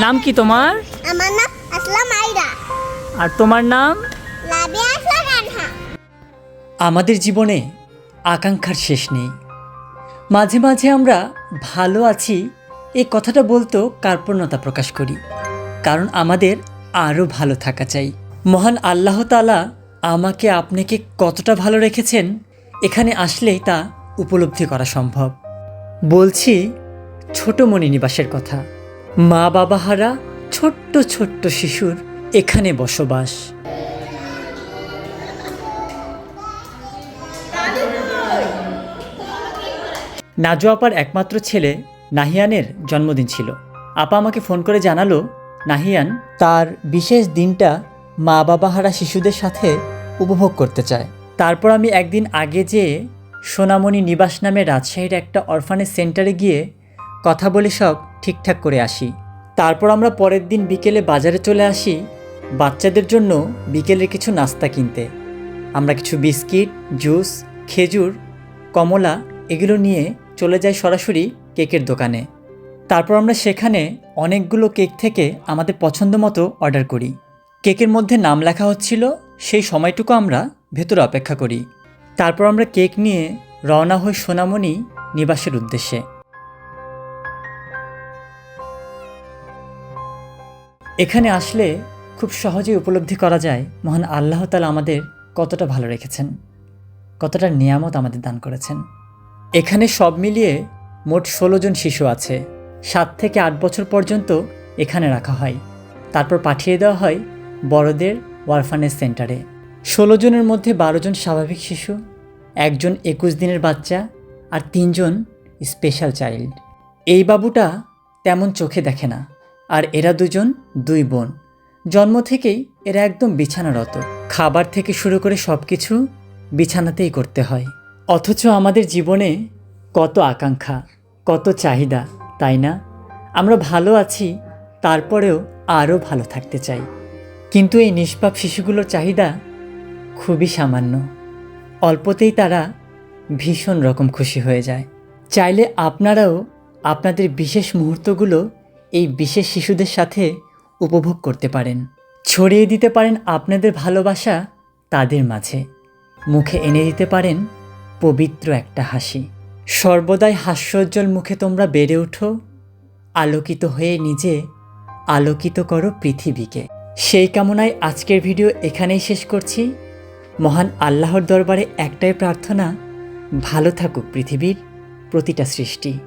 নাম কি তোমার? আমার নাম আসলাম আইরা আর তোমার নাম? লাবিয়া আসলাম আনহা আমাদের জীবনে আকাঙ্ক্ষার শেষ নেই। মাঝে মাঝে আমরা ভালো আছি এই কথাটা বলতেও কার্পণ্যতা প্রকাশ করি। কারণ আমাদের আরও ভালো থাকা চাই। মহান আল্লাহ তালা আমাকে আপনাকে কতটা ভালো রেখেছেন এখানে আসলেই তা উপলব্ধি করা সম্ভব। বলছি ছোট মণি নিবাসের কথা। মা বাবা হারা ছোট্ট ছোট্ট শিশুর এখানে বসবাস। নাজু আপার একমাত্র ছেলে নাহিয়ানের জন্মদিন ছিল। আপা আমাকে ফোন করে জানালো, নাহিয়ান, তার বিশেষ দিনটা মা বাবা হারা শিশুদের সাথে উপভোগ করতে চায়। তারপর আমি একদিন আগে যেয়ে সোনামণি নিবাস নামে রাজশাহীর একটা অরফানেজ সেন্টারে গিয়ে কথা বলে সব ঠিকঠাক করে আসি। তারপর আমরা পরের দিন বিকেলে বাজারে চলে আসি বাচ্চাদের জন্য বিকেলের কিছু নাস্তা কিনতে। আমরা কিছু বিস্কিট, জুস, খেজুর, কমলা এগুলো নিয়ে চলে যাই সরাসরি কেকের দোকানে। তারপর আমরা সেখানে অনেকগুলো কেক থেকে আমাদের পছন্দ মতো অর্ডার করি। কেকের মধ্যে নাম লেখা হচ্ছিল, সেই সময়টুকু আমরা ভেতরে অপেক্ষা করি। তারপর আমরা কেক নিয়ে রওনা হই সোনামণি নিবাসের উদ্দেশ্যে। এখানে আসলে খুব সহজেই উপলব্ধি করা যায় মহান আল্লাহ তালা আমাদের কতটা ভালো রেখেছেন, কতটা নিয়ামত আমাদের দান করেছেন। এখানে সব মিলিয়ে মোট ষোলো জন শিশু আছে, সাত থেকে আট বছর পর্যন্ত এখানে রাখা হয়। তারপর পাঠিয়ে দেওয়া হয় বড়দের ওয়ারফানেজ সেন্টারে। ষোলো জনের মধ্যে বারো জন স্বাভাবিক শিশু, একজন একুশ দিনের বাচ্চা আর তিনজন স্পেশাল চাইল্ড। এই বাবুটা তেমন চোখে দেখে না, আর এরা দুজন দুই বোন। জন্ম থেকেই এরা একদম বিছানারত। খাবার থেকে শুরু করে সব কিছু বিছানাতেই করতে হয়। অথচ আমাদের জীবনে কত আকাঙ্ক্ষা, কত চাহিদা, তাই না? আমরা ভালো আছি, তারপরেও আরও ভালো থাকতে চাই। কিন্তু এই নিষ্পাপ শিশুগুলোর চাহিদা খুবই সামান্য। অল্পতেই তারা ভীষণ রকম খুশি হয়ে যায়। চাইলে আপনারাও আপনাদের বিশেষ মুহূর্তগুলো এই বিশেষ শিশুদের সাথে উপভোগ করতে পারেন। ছড়িয়ে দিতে পারেন আপনাদের ভালোবাসা তাদের মাঝে। মুখে এনে দিতে পারেন পবিত্র একটা হাসি। সর্বদাই হাস্যোজ্জ্বল মুখে তোমরা বেড়ে ওঠো, আলোকিত হয়ে নিজে আলোকিত করো পৃথিবীকে। সেই কামনায় আজকের ভিডিও এখানেই শেষ করছি। মহান আল্লাহর দরবারে একটাই প্রার্থনা, ভালো থাকুক পৃথিবীর প্রতিটা সৃষ্টি।